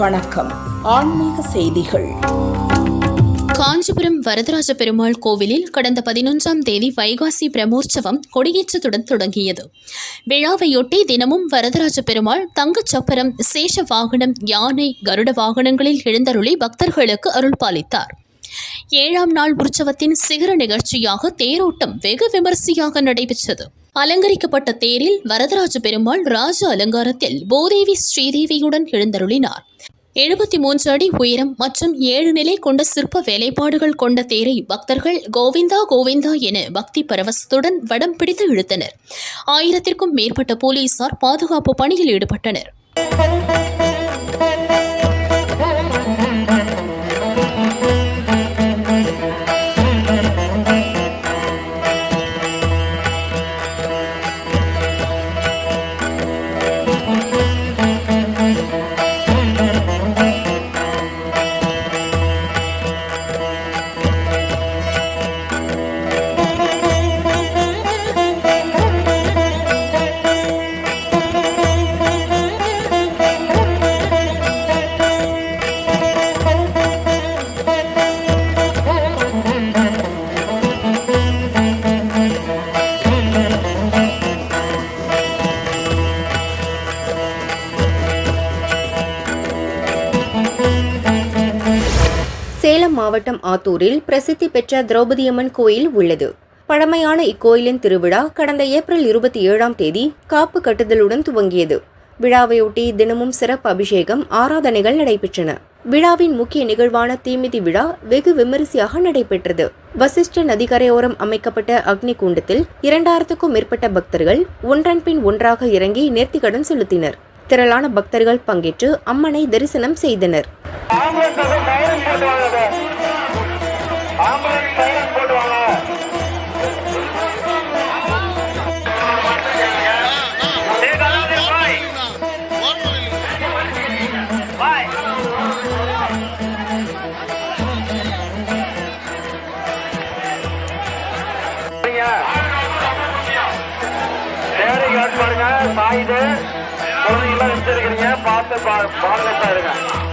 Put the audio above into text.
வணக்கம். ஆன்மீக செய்திகள். காஞ்சிபுரம் வரதராஜ பெருமாள் கோவிலில் கடந்த பதினொன்றாம் தேதி வைகாசி பிரமோற்சவம் கொடியேற்றத்துடன் தொடங்கியது. விழாவையொட்டி தினமும் வரதராஜ பெருமாள் தங்கச் சப்பரம் சேஷ வாகனம் யானை கருட வாகனங்களில் எழுந்தருளி பக்தர்களுக்கு அருள் பாலித்தார் ஏழாம் நாள் உற்சவத்தின் சிகர நிகழ்ச்சியாக தேரோட்டம் வெகு விமரிசையாக நடைபெற்றது. அலங்கரிக்கப்பட்ட தேரில் வரதராஜ பெருமாள் ராஜ அலங்காரத்தில் பூதேவி ஸ்ரீதேவியுடன் எழுந்தருளினார். எழுபத்தி மூன்று அடி உயரம் மற்றும் ஏழு நிலை கொண்ட சிற்ப வேலைப்பாடுகள் கொண்ட தேரை பக்தர்கள் கோவிந்தா கோவிந்தா என பக்தி பரவசத்துடன் வடம் பிடித்து இழுத்தனர். ஆயிரத்திற்கும் மேற்பட்ட போலீசார் பாதுகாப்பு பணியில் ஈடுபட்டனர். சேலம் மாவட்டம் ஆத்தூரில் பிரசித்தி பெற்ற திரௌபதியம்மன் கோயில் உள்ளது. பழமையான இக்கோயிலின் திருவிழா கடந்த ஏப்ரல் இருபத்தி ஏழாம் தேதி காப்பு கட்டுதலுடன் துவங்கியது. விழாவையொட்டி தினமும் சிறப்பு அபிஷேகம் ஆராதனைகள் நடைபெற்றன. விழாவின் முக்கிய நிகழ்வான தீமிதி விழா வெகு விமரிசையாக நடைபெற்றது. வசிஷ்ட நதிக்கரையோரம் அமைக்கப்பட்ட அக்னி குண்டத்தில் இரண்டாயிரத்துக்கும் மேற்பட்ட பக்தர்கள் ஒன்றன் பின் ஒன்றாக இறங்கி நேர்த்திக்கடன் செலுத்தினர். திரளான பக்தர்கள் பங்கேற்று அம்மனை தரிசனம் செய்தனர். பாருங்க சாயுது பார்த்து பாருங்க